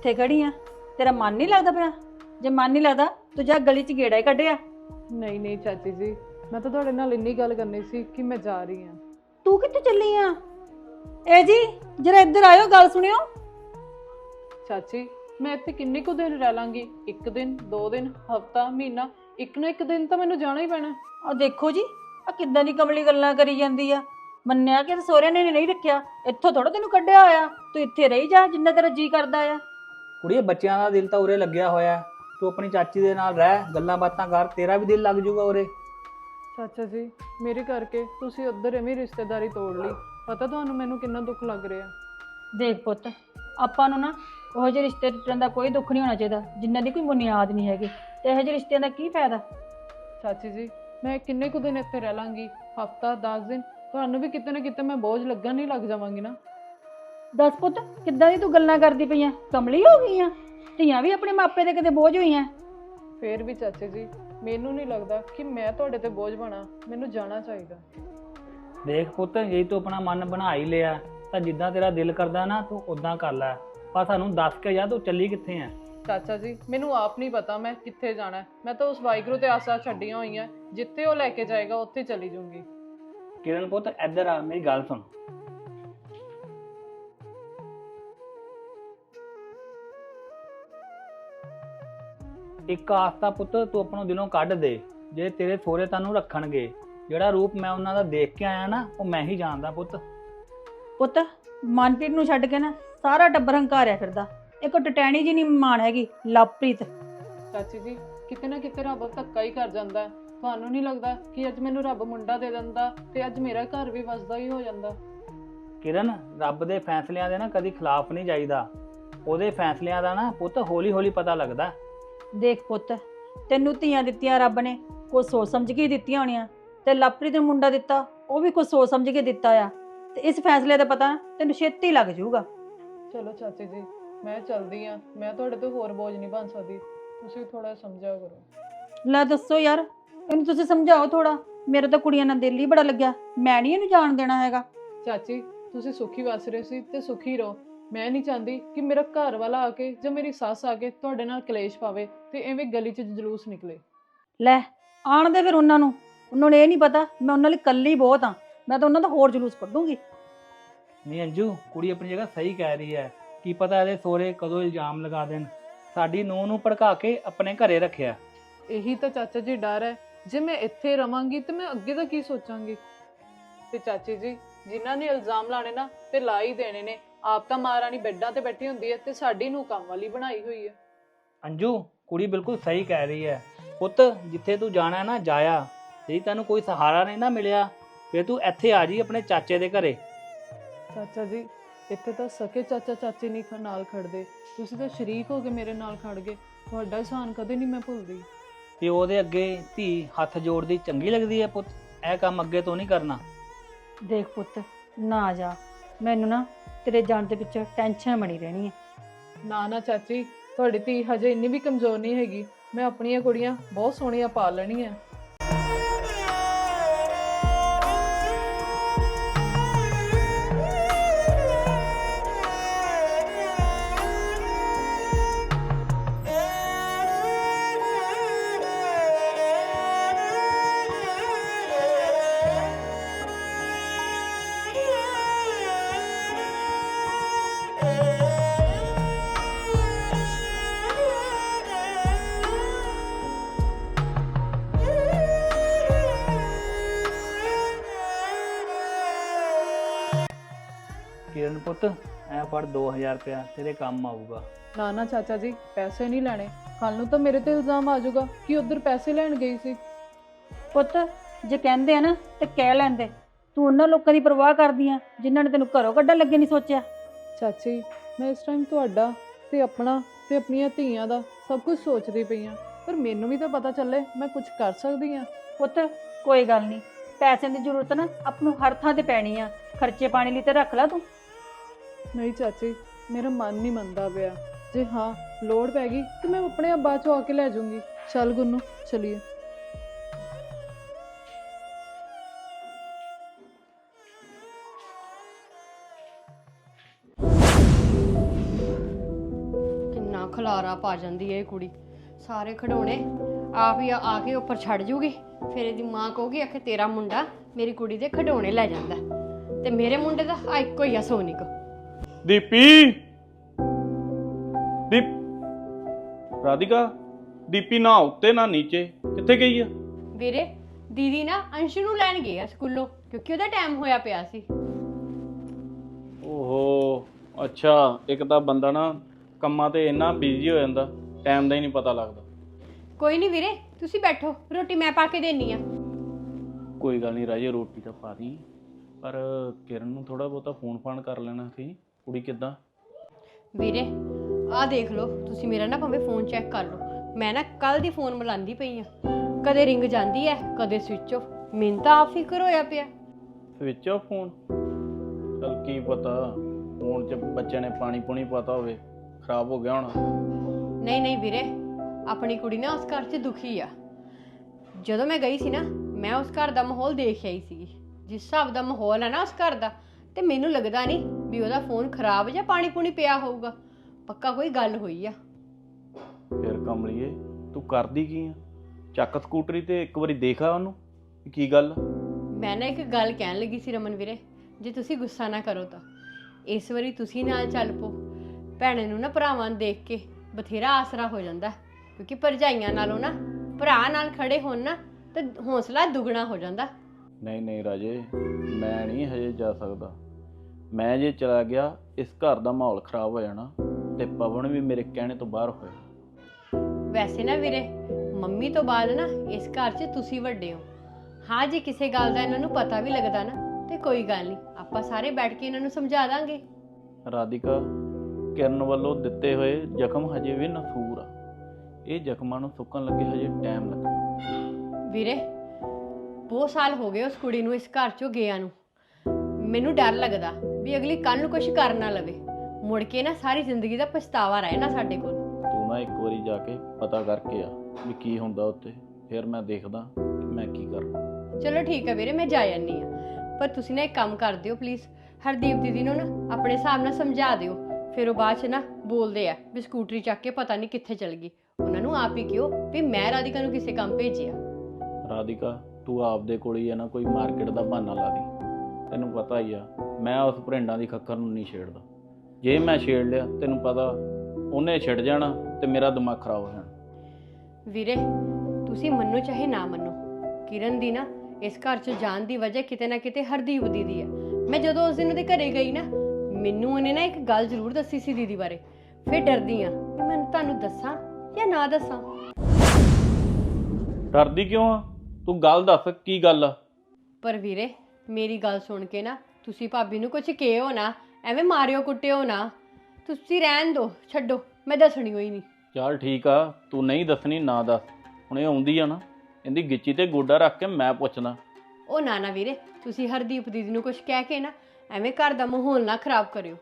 ਇੱਥੇ ਖੜੀ ਆ? ਤੇਰਾ ਮਨ ਨਹੀਂ ਲੱਗਦਾ ਪਿਆ ਜੇ ਮਨ ਨਹੀਂ ਲੱਗਦਾ ਤੂੰ ਜਾ ਗਲੀ 'ਚ ਗੇੜਾ ਹੀ ਕੱਢਿਆ ਨਹੀਂ ਨਹੀਂ ਚਾਚੀ ਜੀ ਮੈਂ ਤਾਂ ਤੁਹਾਡੇ ਨਾਲ ਇੰਨੀ ਗੱਲ ਕਰਨੀ ਸੀ ਕਿ ਮੈਂ ਜਾ ਰਹੀ ਹਾਂ। ਤੂੰ ਕਿੱਥੇ ਚੱਲੀ ਆ? ਏ ਜੀ ਜਰਾ ਇੱਧਰ ਆਇਓ ਗੱਲ ਸੁਣਿਓ। ਚਾਚੀ ਮੈਂ ਇੱਥੇ ਕਿੰਨੇ ਕੁ ਦਿਨ ਰਹਿ ਲਾਂਗੀ? ਇੱਕ ਦਿਨ ਦੋ ਦਿਨ ਹਫਤਾ ਮਹੀਨਾ ਇੱਕ ਨਾ ਇੱਕ ਦਿਨ ਤਾਂ ਮੈਨੂੰ ਜਾਣਾ ਹੀ ਪੈਣਾ। ਆ ਦੇਖੋ ਜੀ ਆ ਕਿੱਦਾਂ ਦੀ ਕਮਲੀ ਗੱਲਾਂ ਕਰੀ ਜਾਂਦੀ ਆ। ਮੰਨਿਆ ਕਿ ਸੋਹਰੇ ਨੇ ਨਹੀਂ ਰੱਖਿਆ ਇੱਥੋਂ ਥੋੜਾ ਤੈਨੂੰ ਕੱਢਿਆ ਹੋਇਆ। ਤੂੰ ਇੱਥੇ ਰਹੀ ਜਾ ਜਿੰਨਾ ਤੇਰਾ ਜੀ ਕਰਦਾ ਆ। ਕੁੜੀਏ ਬੱਚਿਆਂ ਦਾ ਦਿਲ ਤਾਂ ਉਰੇ ਲੱਗਿਆ ਹੋਇਆ ਹੈ। ਤੂੰ ਆਪਣੀ ਚਾਚੀ ਦੇ ਨਾਲ ਰਹਿ ਗੱਲਾਂ ਬਾਤਾਂ ਕਰ ਤੇਰਾ ਵੀ ਦਿਲ ਲੱਗ ਜਾਊਗਾ ਉਰੇ। ਚਾਚਾ ਜੀ ਮੇਰੇ ਕਰਕੇ ਤੁਸੀਂ ਉੱਧਰ ਐਵੇਂ ਰਿਸ਼ਤੇਦਾਰੀ ਤੋੜ ਲਈ। ਪਤਾ ਤੁਹਾਨੂੰ ਮੈਨੂੰ ਕਿੰਨਾ ਦੁੱਖ ਲੱਗ ਰਿਹਾ? ਦੇਖ ਪੁੱਤ ਆਪਾਂ ਨੂੰ ਨਾ ਉਹ ਜਿਹੇ ਰਿਸ਼ਤੇ ਟੁੱਟਣ ਦਾ ਕੋਈ ਦੁੱਖ ਨਹੀਂ ਹੋਣਾ ਚਾਹੀਦਾ ਜਿਨ੍ਹਾਂ ਦੀ ਕੋਈ ਬੁਨਿਆਦ ਨਹੀਂ ਹੈਗੀ। ਤੇ ਇਹੋ ਜਿਹੇ ਰਿਸ਼ਤਿਆਂ ਦਾ ਕੀ ਫਾਇਦਾ? ਚਾਚੀ ਜੀ ਮੈਂ ਕਿੰਨੇ ਕੁ ਦਿਨ ਇੱਥੇ ਰਹਿ ਲਾਂਗੀ? ਹਫਤਾ 10 ਦਿਨ? ਤੁਹਾਨੂੰ ਵੀ ਕਿਤੇ ਨਾ ਕਿਤੇ ਮੈਂ ਬੋਝ ਲੱਗਣ ਨਹੀਂ ਲੱਗ ਜਾਵਾਂਗੀ ਨਾ। ਦੱਸ ਪੁੱਤ ਕਿੱਦਾਂ ਦੀ ਤੂੰ ਗੱਲਾਂ ਕਰਦੀ ਪਈਆਂ ਕਮਲੀ ਹੋ ਗਈ ਆ? ਧੀਆਂ ਵੀ ਆਪਣੇ ਮਾਪੇ ਦੇ ਕਿਤੇ ਬੋਝ ਹੋਈਆਂ। ਫੇਰ ਵੀ ਚਾਚੇ ਜੀ ਮੈਨੂੰ ਨਹੀਂ ਲੱਗਦਾ ਕਿ ਮੈਂ ਤੁਹਾਡੇ ਤੇ ਬੋਝ ਬਣਾ। ਮੈਨੂੰ ਜਾਣਾ ਚਾਹੀਦਾ। ਦੇਖ ਪੁੱਤ ਜੇ ਤੂੰ ਆਪਣਾ ਮਨ ਬਣਾ ਹੀ ਲਿਆ ਤਾਂ ਜਿੱਦਾਂ ਤੇਰਾ ਦਿਲ ਕਰਦਾ ਨਾ ਤੂੰ ਉਦਾਂ ਕਰ ਲੈ। ਪਰ ਸਾਨੂੰ ਦੱਸ ਕੇ ਜਾ ਤੂੰ ਚੱਲੀ ਕਿੱਥੇ ਆ? ਚਾਚਾ ਜੀ ਮੈਨੂੰ ਆਪ ਨਹੀਂ ਪਤਾ ਮੈਂ ਕਿੱਥੇ ਜਾਣਾ ਹੈ। ਮੈਂ ਤਾਂ ਉਸ ਵਾਹਿਗੁਰੂ ਤੇ ਆਸਾਂ ਛੱਡੀਆਂ ਹੋਈਆਂ ਜਿੱਥੇ ਉਹ ਲੈ ਕੇ ਜਾਏਗਾ ਉੱਥੇ ਚਲੀ ਜਾਊਂਗੀ। ਕਿਰਨ ਪੁੱਤ ਇੱਧਰ ਆ ਮੇਰੀ ਗੱਲ ਸੁਣ। ਇੱਕ ਆਸਤਾ ਪੁੱਤ ਤੂੰ ਆਪਣੋਂ ਦਿਲੋਂ ਕੱਢ ਦੇ। ਜੇ ਤੇਰੇ ਸੋਹਰੇ ਤੈਨੂੰ ਰੱਖਣਗੇ ਜਿਹੜਾ ਰੂਪ ਮੈਂ ਉਹਨਾਂ ਦਾ ਦੇਖ ਕੇ ਆਇਆ ਨਾ ਉਹ ਮੈਂ ਹੀ ਜਾਣਦਾ ਪੁੱਤ। ਪੁੱਤ ਮਨਪ੍ਰੀਤ ਨੂੰ ਛੱਡ ਕੇ ਨਾ ਸਾਰਾ ਟੱਬਰ ਹੰਕਾਰਿਆ ਫਿਰਦਾ। ਇੱਕ ਟਟੈਣੀ ਜੀ ਨਹੀਂ ਮਾਣ ਹੈਗੀ ਲਵਪ੍ਰੀਤ। ਚਾਚੀ ਜੀ ਕਿਤੇ ਨਾ ਕਿਤੇ ਰੱਬ ਧੱਕਾ ਹੀ ਕਰ ਜਾਂਦਾ ਹੈ। ਤੁਹਾਨੂੰ ਨਹੀਂ ਲੱਗਦਾ ਕਿ ਅੱਜ ਮੈਨੂੰ ਰੱਬ ਮੁੰਡਾ ਦੇ ਦਿੰਦਾ ਤੇ ਅੱਜ ਮੇਰਾ ਘਰ ਵੀ ਵਸਦਾ ਹੀ ਹੋ ਜਾਂਦਾ? ਕਿਰਨ ਰੱਬ ਦੇ ਫੈਸਲਿਆਂ ਦੇ ਨਾ ਕਦੀ ਖਿਲਾਫ ਨਹੀਂ ਜਾਈਦਾ। ਉਹਦੇ ਫੈਸਲਿਆਂ ਦਾ ਨਾ ਪੁੱਤ ਹੌਲੀ ਹੌਲੀ ਪਤਾ ਲੱਗਦਾ। ਦੇਖ ਪੁੱਤ ਤੈਨੂੰ ਧੀਆਂ ਦਿੱਤੀਆਂ ਰੱਬ ਨੇ ਕੋਈ ਸੋਚ ਸਮਝ ਕੇ ਹੀ ਦਿੱਤੀਆਂ ਹੋਣੀਆਂ। ਤੇ ਲਵਪ੍ਰੀਤ ਨੂੰ ਮੁੰਡਾ ਦਿੱਤਾ ਉਹ ਵੀ ਕੋਈ ਸੋਚ ਸਮਝ ਕੇ ਦਿੱਤਾ ਆ। ਤੇ ਇਸ ਫੈਸਲੇ ਦਾ ਪਤਾ ਤੈਨੂੰ ਛੇਤੀ ਲੱਗ ਜਾਊਗਾ। ਚਲੋ ਚਾਚੀ ਜੀ ਮੈਂ ਚਲਦੀ ਆ। ਮੈਂ ਤੁਹਾਡੇ ਤੋਂ ਹੋਰ ਬੋਝ ਨਹੀਂ ਬਣ ਸਕਦੀ। ਤੁਸੀਂ ਥੋੜਾ ਸਮਝਿਆ ਕਰੋ। ਲੈ ਦੱਸੋ ਯਾਰ ਇਹਨੂੰ ਤੁਸੀਂ ਸਮਝਾਓ ਥੋੜਾ ਮੇਰੇ ਤਾਂ ਕੁੜੀਆਂ ਨਾਲ ਦਿਲ ਹੀ ਬੜਾ ਲੱਗਿਆ। ਮੈਂ ਨਹੀਂ ਇਹਨੂੰ ਜਾਣ ਦੇਣਾ ਹੈਗਾ। ਚਾਚੀ ਤੁਸੀਂ ਸੁਖੀ ਵਸ ਰਹੇ ਸੀ ਤੇ ਸੁਖੀ ਰਹੋ। ਮੈਂ ਨਹੀਂ ਚਾਹੁੰਦੀ ਕਿ ਮੇਰਾ ਘਰ ਵਾਲਾ ਆ ਕੇ ਜਾਂ ਮੇਰੀ ਸੱਸ ਆ ਕੇ ਤੁਹਾਡੇ ਨਾਲ ਕਲੇਸ਼ ਪਾਵੇ ਤੇ ਐਵੇਂ ਗਲੀ 'ਚ ਜਲੂਸ ਨਿਕਲੇ। ਲੈ ਆਣ ਦੇ ਫਿਰ ਉਹਨਾਂ ਨੂੰ। ਉਹਨਾਂ ਨੂੰ ਇਹ ਨਹੀਂ ਪਤਾ ਮੈਂ ਉਹਨਾਂ ਲਈ ਕੱਲੀ ਬਹੁਤ ਆ ਮੈਂ ਤਾਂ ਉਹਨਾਂ ਦਾ ਹੋਰ ਜਲੂਸ ਕੱਢੂੰਗੀ। ਨਹੀਂ ਅੰਜੂ ਕੁੜੀ ਆਪਣੀ ਜਗ੍ਹਾ ਸਹੀ ਕਹਿ ਰਹੀ ਹੈ। ਕੀ ਪਤਾ ਇਹਦੇ ਸੋਹਰੇ ਕਦੋਂ ਇਲਜ਼ਾਮ ਲਗਾ ਦੇਣ। ਸਾਡੀ ਨੂੰਹ ਨੂੰ ਭੜਕਾ ਕੇ ਆਪਣੇ ਘਰੇ ਰੱਖਿਆ। ਇਹੀ ਤਾਂ ਚਾਚਾ ਜੀ ਡਰ ਹੈ। ਜੇ ਮੈਂ ਇੱਥੇ ਰਵਾਂਗੀ ਤੇ ਮੈਂ ਅੱਗੇ ਦਾ ਕੀ ਸੋਚਾਂਗੀ? ਤੇ ਚਾਚੀ ਜੀ ਜਿਨ੍ਹਾਂ ਨੇ ਇਲਜ਼ਾਮ ਲਾਣੇ ਨਾ ਤੇ ਲਾ ਹੀ ਦੇਣੇ ਨੇ। ਆਪ ਤਾਂ ਮਹਾਰਾਣੀ ਬੈੱਡਾਂ ਤੇ ਬੈਠੀ ਹੁੰਦੀ ਹੈ ਤੇ ਸਾਡੀ ਨੂੰ ਕੰਮ ਵਾਲੀ ਬਣਾਈ ਹੋਈ ਹੈ। ਅੰਜੂ ਕੁੜੀ ਬਿਲਕੁਲ ਸਹੀ ਕਹਿ ਰਹੀ ਹੈ। ਪੁੱਤ ਜਿੱਥੇ ਤੂੰ ਜਾਣਾ ਹੈ ਨਾ ਜਾਇਆ। ਜੇ ਤੈਨੂੰ ਕੋਈ ਸਹਾਰਾ ਨਹੀਂ ਨਾ ਮਿਲਿਆ ਫਿਰ ਤੂੰ ਇੱਥੇ ਆ ਜੀ ਆਪਣੇ ਚਾਚੇ ਦੇ ਘਰੇ। ਚਾਚਾ ਜੀ ਇੱਥੇ ਤਾਂ ਸਕੇ ਚਾਚਾ ਚਾਚੀ ਨਹੀਂ ਖ- ਨਾਲ ਖੜਦੇ। ਤੁਸੀਂ ਤਾਂ ਸ਼ਰੀਕ ਹੋ ਕੇ ਮੇਰੇ ਨਾਲ ਖੜ ਗਏ। ਤੁਹਾਡਾ ਇਹਸਾਨ ਕਦੇ ਨਹੀਂ ਮੈਂ ਭੁੱਲਦੀ। ਤੇ ਉਹਦੇ ਅੱਗੇ ਧੀ ਹੱਥ ਜੋੜਦੀ ਚੰਗੀ ਲੱਗਦੀ ਹੈ ਪੁੱਤ। ਇਹ ਕੰਮ ਅੱਗੇ ਤੋਂ ਨਹੀਂ ਕਰਨਾ। ਦੇਖ ਪੁੱਤ, ਨਾ ਜਾ। ਮੈਨੂੰ ਨਾ ਤੇਰੇ ਜਾਣ ਦੇ ਪਿੱਛੇ ਟੈਨਸ਼ਨ ਬਣੀ ਰਹਿਣੀ ਹੈ ਨਾ ਨਾ ਚਾਚੀ, ਤੁਹਾਡੀ ਧੀ ਹਜੇ ਇੰਨੀ ਵੀ ਕਮਜ਼ੋਰ ਨਹੀਂ ਹੈਗੀ। ਮੈਂ ਆਪਣੀਆਂ ਕੁੜੀਆਂ ਬਹੁਤ ਸੋਹਣੀਆਂ ਪਾਲ ਲੈਣੀਆਂ। ਫੜ 2000 ਰੁਪਇਆ ਤੇਰੇ ਕੰਮ ਆਊਗਾ। ਨਾ ਨਾ ਚਾਚਾ ਜੀ ਪੈਸੇ ਨਹੀਂ ਲੈਣੇ। ਕੱਲ ਨੂੰ ਤਾਂ ਮੇਰੇ ਤੇ ਇਲਜ਼ਾਮ ਆ ਜਾਊਗਾ ਕਿ ਉਧਰ ਪੈਸੇ ਲੈਣ ਗਈ ਸੀ। ਪੁੱਤ ਜੇ ਕਹਿੰਦੇ ਆ ਨਾ ਤੇ ਕਹਿ ਲੈਂਦੇ। ਤੂੰ ਉਹਨਾਂ ਲੋਕਾਂ ਦੀ ਪਰਵਾਹ ਕਰਦੀ ਆ ਜਿਨ੍ਹਾਂ ਨੇ ਤੈਨੂੰ ਘਰੋਂ ਕੱਢਣ ਲੱਗੇ ਨਹੀਂ ਸੋਚਿਆ। ਚਾਚੀ ਮੈਂ ਇਸ ਟਾਈਮ ਤੁਹਾਡਾ ਤੇ ਆਪਣਾ ਤੇ ਆਪਣੀਆਂ ਧੀਆਂ ਦਾ ਸਭ ਕੁਝ ਸੋਚਦੀ ਪਈ ਆ। ਪਰ ਮੈਨੂੰ ਵੀ ਤਾਂ ਪਤਾ ਚੱਲੇ ਮੈਂ ਕੁਝ ਕਰ ਸਕਦੀ ਆ। ਪੁੱਤ ਕੋਈ ਗੱਲ ਨਹੀਂ। ਪੈਸਿਆਂ ਦੀ ਜ਼ਰੂਰਤ ਨਾ ਆਪ ਨੂੰ ਹਰ ਥਾਂ ਤੇ ਪੈਣੀ ਆ। ਖਰਚੇ ਪਾਣੀ ਲਈ ਤੇ ਰੱਖ ਲੈ ਤੂੰ। ਨਹੀਂ ਚਾਚੀ, ਮੇਰਾ ਮਨ ਨਹੀਂ ਮੰਨਦਾ ਪਿਆ। ਜੇ ਹਾਂ, ਲੋੜ ਪੈ ਗਈ, ਤੇ ਮੈਂ ਆਪਣੇ ਆਪ ਬਾਅਦ ਚੋਂ ਆ ਕੇ ਲੈ ਜਾਊਂਗੀ। ਚੱਲ ਗੁੰਨੂ, ਚਲੀਏ। ਖਲਾਰਾ ਪਾ ਜਾਂਦੀ ਹੈ ਇਹ ਕੁੜੀ। ਸਾਰੇ ਖਿਡੌਣੇ ਆਪ ਹੀ ਆ ਆ ਕੇ ਉੱਪਰ ਛੱਡ ਜੂਗੀ। ਫਿਰ ਇਹਦੀ ਮਾਂ ਕਹੂਗੀ, ਆਖੇ ਤੇਰਾ ਮੁੰਡਾ ਮੇਰੀ ਕੁੜੀ ਦੇ ਖਿਡੌਣੇ ਲੈ ਜਾਂਦਾ। ਤੇ ਮੇਰੇ ਮੁੰਡੇ ਦਾ ਆ ਇੱਕੋ ਹੀ ਆ ਸੋਨਿਕ ਦੀਪੀ। ਦੀਪ। ਰਾਧਿਕਾ ਦੀਪੀ ਨਾ ਉੱਤੇ ਨਾ ਨੀਚੇ। ਕਿੱਥੇ ਗਈ ਆ? ਵੀਰੇ ਦੀਦੀ ਨਾ ਅੰਸ਼ ਨੂੰ ਲੈਣ ਗਏ ਆ ਸਕੂਲੋਂ ਕਿਉਂਕਿ ਉਹਦਾ ਟਾਈਮ ਹੋਇਆ ਪਿਆ ਸੀ। ਓਹੋ ਅੱਛਾ ਇੱਕ ਤਾਂ ਬੰਦਾ ਨਾ ਕੰਮਾਂ ਤੇ ਇੰਨਾ ਬਿਜ਼ੀ ਹੋ ਜਾਂਦਾ ਟਾਈਮ ਦਾ ਹੀ ਨਹੀਂ ਪਤਾ ਲੱਗਦਾ। ਕੋਈ ਨਹੀਂ ਵੀਰੇ ਤੁਸੀਂ ਬੈਠੋ ਰੋਟੀ ਮੈਂ ਪਾ ਕੇ ਦੇਣੀ ਆ। ਕੋਈ ਗੱਲ ਨਹੀਂ ਰਾਜੇ ਰੋਟੀ ਤਾਂ ਪਾ ਦੀ ਪਰ ਕਿਰਨ ਨੂੰ ਥੋੜਾ ਬਹੁਤਾ ਫੋਨ ਫਾਨ ਕਰ ਲੈਣਾ ਸੀ। ਕੁੜੀ ਕਿੱਦਾਂ? ਵੀਰੇ ਆਹ ਦੇਖ ਲਓ ਤੁਸੀਂ ਮੇਰਾ ਨਾ ਭਾਵੇਂ ਫੋਨ ਚੈੱਕ ਕਰ ਲਓ। ਮੈਂ ਨਾ ਕੱਲ ਦੀ ਫੋਨ ਮਿਲਾਉਂਦੀ ਪਈ ਆ ਕਦੇ ਰਿੰਗ ਜਾਂਦੀ ਹੈ ਕਦੇ ਸਵਿਚ ਆਫ ਮੈਨੂੰ ਤਾਂ ਆਪ ਫਿਕਰ ਹੋਇਆ ਪਿਆ। ਸਵਿਚ ਆਫ ਫੋਨ ਚਲ ਕੀ ਪਤਾ ਫੋਨ 'ਚ ਬੱਚੇ ਨੇ ਪਾਣੀ ਪੁਣੀ ਪਤਾ ਹੋਵੇ ਖਰਾਬ ਹੋ ਗਿਆ ਹੋਣਾ। ਨਹੀਂ ਨਹੀਂ ਵੀਰੇ ਆਪਣੀ ਕੁੜੀ ਨਾ ਉਸ ਘਰ 'ਚ ਦੁਖੀ ਆ। ਜਦੋਂ ਮੈਂ ਗਈ ਸੀ ਨਾ ਮੈਂ ਉਸ ਘਰ ਦਾ ਮਾਹੌਲ ਦੇਖ ਆਈ ਸੀ ਜਿਸ ਹਿਸਾਬ ਦਾ ਮਾਹੌਲ ਹੈ ਨਾ ਉਸ ਘਰ ਦਾ ਤੇ ਮੈਨੂੰ ਲੱਗਦਾ ਨਹੀਂ ਵੀ ਉਹਦਾ ਫੋਨ ਖਰਾਬ ਜਾਂ ਪਾਣੀ ਪੂਣੀ ਪਿਆ ਹੋਊਗਾ। ਪੱਕਾ ਕੋਈ ਗੱਲ ਹੋਈ ਆ। ਫਿਰ ਕਮਲੀਏ ਤੂੰ ਕਰਦੀ ਕੀ ਆ? ਚੱਕ ਸਕੂਟਰੀ ਤੇ ਇੱਕ ਵਾਰੀ ਦੇਖਾ ਉਹਨੂੰ ਵੀ ਕੀ ਗੱਲ ਮੈਂ ਨਾ ਇੱਕ ਗੱਲ ਕਹਿਣ ਲੱਗੀ ਸੀ ਰਮਨ ਵੀਰੇ ਜੇ ਤੁਸੀਂ ਗੁੱਸਾ ਨਾ ਕਰੋ ਤਾਂ। ਇਸ ਵਾਰੀ ਤੁਸੀਂ ਨਾਲ ਚੱਲ ਪੋ ਭੈਣੇ ਨੂੰ ਨਾ ਭਰਾਵਾਂ ਨੂੰ ਦੇਖ ਕੇ ਬਥੇਰਾ ਆਸਰਾ ਹੋ ਜਾਂਦਾ ਕਿਉਂਕਿ ਭਰਜਾਈਆਂ ਨਾਲੋਂ ਨਾ ਭਰਾ ਨਾਲ ਖੜੇ ਹੋਣ ਨਾ ਤੇ ਹੌਸਲਾ ਦੁੱਗਣਾ ਹੋ ਜਾਂਦਾ। ਨਹੀਂ ਨਹੀਂ ਰਾਜੇ ਮੈਂ ਨਹੀਂ ਹਜੇ ਜਾ ਸਕਦਾ। ਮੈਂ ਜੇ ਚਲਾ ਗਿਆ ਇਸ ਘਰ ਦਾ ਮਾਹੌਲ ਖਰਾਬ ਹੋ ਜਾਣਾ ਤੇ ਪਵਨ ਵੀ ਮੇਰੇ ਕਹਿਣੇ ਤੋਂ ਬਾਹਰ ਹੋਇਆ। ਵੈਸੇ ਨਾ ਵੀਰੇ ਮੰਮੀ ਤੋਂ ਬਾਅਦ ਨਾ ਇਸ ਘਰ 'ਚ ਤੁਸੀਂ ਵੱਡੇ ਹੋ। ਹਾਂ ਜੇ ਕਿਸੇ ਗੱਲ ਦਾ ਇਹਨਾਂ ਨੂੰ ਪਤਾ ਵੀ ਲੱਗਦਾ ਨਾ ਤੇ ਕੋਈ ਗੱਲ ਨਹੀਂ ਆਪਾਂ ਸਾਰੇ ਬੈਠ ਕੇ ਇਹਨਾਂ ਨੂੰ ਸਮਝਾ ਦਾਂਗੇ। ਰਾਧਿਕਾ ਕਿਰਨ ਵੱਲੋਂ ਦਿੱਤੇ ਹੋਏ ਜ਼ਖਮ ਹਜੇ ਵੀ ਨਸੂਰ ਆ। ਇਹ ਜ਼ਖਮਾਂ ਨੂੰ ਸੁੱਕਣ ਲੱਗੇ ਹਜੇ ਟਾਈਮ ਲੱਗਣਾ। ਵੀਰੇ ਬਹੁਤ ਸਾਲ ਹੋ ਗਏ ਉਸ ਕੁੜੀ ਨੂੰ ਇਸ ਘਰ 'ਚੋਂ ਗਿਆ ਨੂੰ। ਮੈਨੂੰ ਡਰ ਲੱਗਦਾ ਵੀ ਅਗਲੀ ਕੱਲ ਨੂੰ ਕੁਝ ਕਰ ਨਾ ਲਵੇ। ਮੁੜ ਕੇ ਨਾ ਸਾਰੀ ਜ਼ਿੰਦਗੀ ਦਾ ਪਛਤਾਵਾ ਰਹੇ ਨਾ ਸਾਡੇ ਕੋਲ। ਤੂੰ ਨਾ ਇੱਕ ਵਾਰੀ ਜਾ ਕੇ ਪਤਾ ਕਰਕੇ ਆ ਵੀ ਕੀ ਹੁੰਦਾ ਉੱਤੇ ਫਿਰ ਮੈਂ ਦੇਖਦਾ ਕਿ ਮੈਂ ਕੀ ਕਰਾਂ ਚਲੋ ਠੀਕ ਹੈ ਵੀਰੇ ਮੈਂ ਜਾ ਜਾਨੀ ਆ ਪਰ ਤੁਸੀਂ ਨਾ ਇੱਕ ਕੰਮ ਕਰ ਦਿਓ ਪਲੀਜ਼ ਹਰਦੀਪ ਦੀਦੀ ਨੂੰ ਨਾ ਆਪਣੇ ਹਿਸਾਬ ਨਾਲ ਸਮਝਾ ਦਿਓ। ਫਿਰ ਉਹ ਬਾਅਦ ਚ ਨਾ ਬੋਲਦੇ ਆ ਵੀ ਸਕੂਟਰੀ ਚੱਕ ਕੇ ਪਤਾ ਨਹੀਂ ਕਿੱਥੇ ਚਲ ਗਈ। ਉਹਨਾਂ ਨੂੰ ਆਪ ਹੀ ਕਿਹੋ ਵੀ ਮੈਂ ਰਾਧਿਕਾ ਨੂੰ ਕਿਸੇ ਕੰਮ ਭੇਜਿਆ। ਰਾਧਿਕਾ ਤੂੰ ਆਪਦੇ ਕੋਲ ਹੀ ਹੈ ਨਾ ਕੋਈ ਮਾਰਕੀਟ ਦਾ ਬਹਾਨਾ ਲਾ ਦੀ। ਤੈਨੂੰ ਪਤਾ ਹੀ ਆ ਮੈਂ ਉਸ ਭਰਿੰਡਾਂ ਦੀ ਖੱਖਰ ਨੂੰ ਨਹੀਂ ਛੇੜਦਾ। ਜੇ ਮੈਂ ਛੇੜ ਲਿਆ ਤੈਨੂੰ ਪਤਾ ਉਹਨੇ ਛਿੜ ਜਾਣਾ ਤੇ ਮੇਰਾ ਦਿਮਾਗ ਖਰਾਬ ਹੋ ਜਾਣਾ। ਵੀਰੇ ਤੁਸੀਂ ਮੰਨੋ ਚਾਹੇ ਨਾ ਮੰਨੋ ਕਿਰਨ ਦੀ ਨਾ ਇਸ ਘਰ 'ਚ ਜਾਣ ਦੀ ਵਜ੍ਹਾ ਕਿਤੇ ਨਾ ਕਿਤੇ ਹਰਦੀਪ ਦੀਦੀ ਹੈ ਮੈਂ ਜਦੋਂ ਉਸ ਦਿਨ ਉਹਦੇ ਘਰੇ ਗਈ ਨਾ ਮੈਨੂੰ ਉਹਨੇ ਨਾ ਇੱਕ ਗੱਲ ਜ਼ਰੂਰ ਦੱਸੀ ਸੀ ਦੀਦੀ ਬਾਰੇ। ਫਿਰ ਡਰਦੀ ਆ ਕਿ ਮੈਂ ਤੁਹਾਨੂੰ ਦੱਸਾਂ ਜਾਂ ਨਾ ਦੱਸਾਂ? ਡਰਦੀ ਕਿਉਂ ਆ? ਤੂੰ ਗੱਲ ਦੱਸ ਕੀ ਗੱਲ ਆ? ਪਰ ਵੀਰੇ ਮੇਰੀ ਗੱਲ ਸੁਣ ਕੇ ਨਾ ਤੁਸੀਂ ਭਾਬੀ ਨੂੰ ਕੁਝ ਕਿਹੋ ਨਾ ਐਵੇਂ ਮਾਰਿਓ ਕੁੱਟਿਓ ਨਾ। ਤੁਸੀਂ ਰਹਿਣ ਦਿਓ ਛੱਡੋ ਮੈਂ ਦੱਸਣੀ ਹੋਈ ਨਹੀਂ ਚੱਲ ਠੀਕ ਆ ਤੂੰ ਨਹੀਂ ਦੱਸਣੀ ਨਾ ਦੱਸ। ਹੁਣ ਇਹ ਆਉਂਦੀ ਆ ਨਾ ਇਹਦੀ ਗਿੱਚੀ ਤੇ ਗੋਡਾ ਰੱਖ ਕੇ ਮੈਂ ਪੁੱਛਦਾ। ਉਹ ਨਾ ਨਾ ਵੀਰੇ ਤੁਸੀਂ ਹਰਦੀਪ ਦੀਦੀ ਨੂੰ ਕੁਝ ਕਹਿ ਕੇ ਨਾ ਐਵੇਂ ਘਰ ਦਾ ਮਾਹੌਲ ਨਾ ਖਰਾਬ ਕਰਿਓ।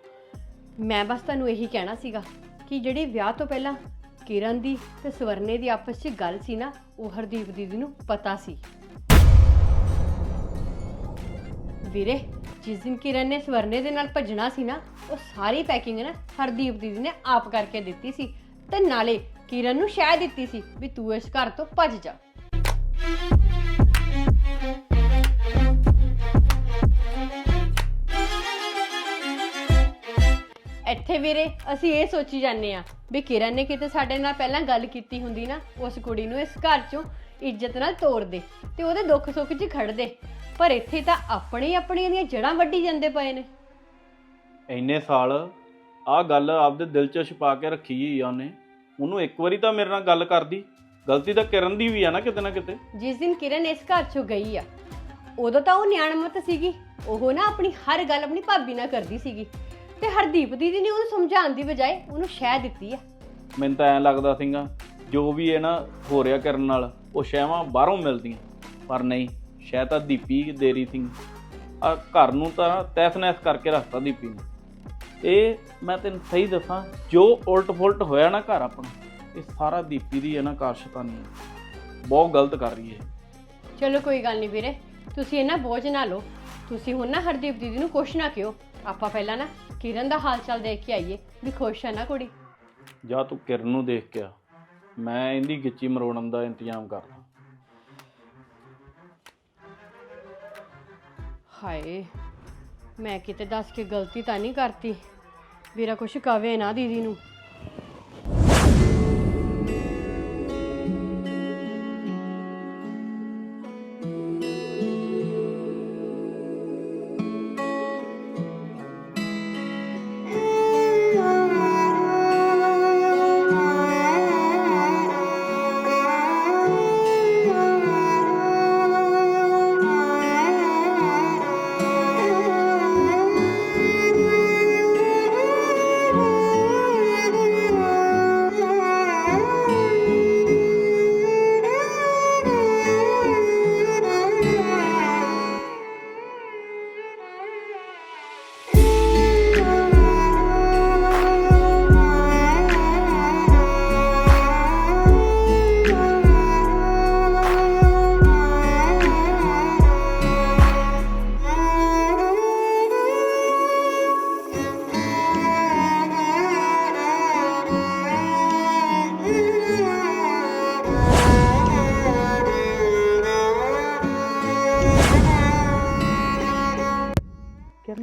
ਮੈਂ ਬਸ ਤੁਹਾਨੂੰ ਇਹੀ ਕਹਿਣਾ ਸੀਗਾ ਕਿ ਜਿਹੜੀ ਵਿਆਹ ਤੋਂ ਪਹਿਲਾਂ ਕਿਰਨ ਦੀ ਤੇ ਸਵਰਨੇ ਦੀ ਆਪਸ 'ਚ ਗੱਲ ਸੀ ਨਾ ਉਹ ਹਰਦੀਪ ਦੀਦੀ ਨੂੰ ਪਤਾ ਸੀ। ਵੀਰੇ, ਜਿਸ ਦਿਨ ਕਿਰਨ ਨੇ ਸਵਰਨੇ ਦੇ ਨਾਲ ਭੱਜਣਾ ਸੀ ਨਾ, ਉਹ ਸਾਰੀ ਪੈਕਿੰਗ ਨਾ ਹਰਦੀਪ ਦੀਦੀ ਨੇ ਆਪ ਕਰਕੇ ਦਿੱਤੀ ਸੀ ਤੇ ਨਾਲੇ ਕਿਰਨ ਨੂੰ ਸ਼ਹਿ ਦਿੱਤੀ ਸੀ ਵੀ ਤੂੰ ਇਸ ਘਰ ਤੋਂ ਭੱਜ ਜਾ। ਇੱਥੇ ਵੀਰੇ, ਅਸੀਂ ਇਹ ਸੋਚੀ ਜਾਂਦੇ ਆ ਵੀ ਕਿਰਨ ਨੇ ਕਿਤੇ ਸਾਡੇ ਨਾਲ ਪਹਿਲਾਂ ਗੱਲ ਕੀਤੀ ਹੁੰਦੀ ਨਾ, ਉਸ ਕੁੜੀ ਨੂੰ ਇਸ ਘਰ ਚੋਂ ਇੱਜ਼ਤ ਨਾਲ ਤੋੜ ਦੇ ਤੇ ਉਹਦੇ ਦੁੱਖ ਸੁੱਖ 'ਚ ਖੜ ਦੇ। ਪਰ ਇੱਥੇ ਤਾਂ ਆਪਣੀ ਆਪਣੀਆਂ ਦੀਆਂ ਜੜਾਂ ਵੱਢੀ ਜਾਂਦੇ ਪਏ ਨੇ। ਇੰਨੇ ਸਾਲ ਆਹ ਗੱਲ ਆਪਦੇ ਦਿਲ 'ਚ ਛੁਪਾ ਕੇ ਰੱਖੀ ਹੀ ਆ ਉਹਨੇ। ਉਹਨੂੰ ਇੱਕ ਵਾਰੀ ਤਾਂ ਮੇਰੇ ਨਾਲ ਗੱਲ ਕਰਦੀ। ਗਲਤੀ ਤਾਂ ਕਿਰਨ ਦੀ ਵੀ ਆ ਨਾ ਕਿਤੇ ਨਾ ਕਿਤੇ। ਜਿਸ ਦਿਨ ਕਿਰਨ ਇਸ ਘਰ ਚੋਂ ਗਈ ਆ ਉਦੋਂ ਤਾਂ ਉਹ ਨਿਆਣਮਤ ਸੀਗੀ। ਉਹ ਨਾ ਆਪਣੀ ਹਰ ਗੱਲ ਆਪਣੀ ਭਾਬੀ ਨਾਲ ਕਰਦੀ ਸੀਗੀ। ਤੇ ਹਰਦੀਪ ਦੀਦੀ ਨੇ ਉਹਨੂੰ ਸਮਝਾਉਣ ਦੀ ਬਜਾਏ ਉਹਨੂੰ ਸ਼ਹਿ ਦਿੱਤੀ ਆ। ਮੈਨੂੰ ਤਾਂ ਐਂ ਲੱਗਦਾ ਸੀਗਾ ਜੋ ਵੀ ਇਹ ਨਾ ਹੋ ਰਿਹਾ ਕਰਨ ਨਾਲ ਉਹ ਸ਼ੈਵਾਂ ਬਾਹਰੋਂ ਮਿਲਦੀਆਂ। ਪਰ ਨਹੀਂ ਸ਼ਾਇਦ ਤਾਂ ਦੀਪੀ ਦੇਰੀ ਸਿੰਘ ਆ ਘਰ ਨੂੰ ਤਾਂ ਤੈਸ ਨੈਸ ਕਰਕੇ ਰੱਖਤਾ ਦੀਪੀ ਨੇ। ਇਹ ਮੈਂ ਤੈਨੂੰ ਸਹੀ ਦੱਸਾਂ ਜੋ ਉਲਟ ਫੁਲਟ ਹੋਇਆ ਨਾ ਘਰ ਆਪਣਾ ਇਹ ਸਾਰਾ ਦੀਪੀ ਦੀ ਹੈ ਨਾ ਕਾਰਸ਼ਤਾਨੀ ਹੈ ਬਹੁਤ ਗਲਤ ਕਰ ਰਹੀ ਹੈ ਚਲੋ ਕੋਈ ਗੱਲ ਨਹੀਂ ਵੀਰੇ ਤੁਸੀਂ ਇਹਨਾਂ ਬੋਝ ਨਾ ਲਓ। ਤੁਸੀਂ ਹੁਣ ਨਾ ਹਰਦੀਪ ਦੀਦੀ ਨੂੰ ਕੁਛ ਨਾ ਕਿਓ ਆਪਾਂ ਪਹਿਲਾਂ ਨਾ ਕਿਰਨ ਦਾ ਹਾਲ ਚਾਲ ਦੇਖ ਕੇ ਆਈਏ ਵੀ ਖੁਸ਼ ਹੈ ਨਾ ਕੁੜੀ। ਜਾ ਤੂੰ ਕਿਰਨ ਨੂੰ ਦੇਖ ਕੇ ਆ। ਮੈਂ ਇਹਦੀ ਗਿੱਚੀ ਮਰੋੜਨ ਦਾ ਇੰਤਜ਼ਾਮ ਕਰਦਾ। ਹਾਏ, ਮੈਂ ਕਿਤੇ ਦੱਸ ਕੇ ਗਲਤੀ ਤਾਂ ਨਹੀਂ ਕਰਤੀ। ਵੀਰਾ ਕੁਛ ਕਵੇ ਨਾ ਦੀਦੀ ਨੂੰ।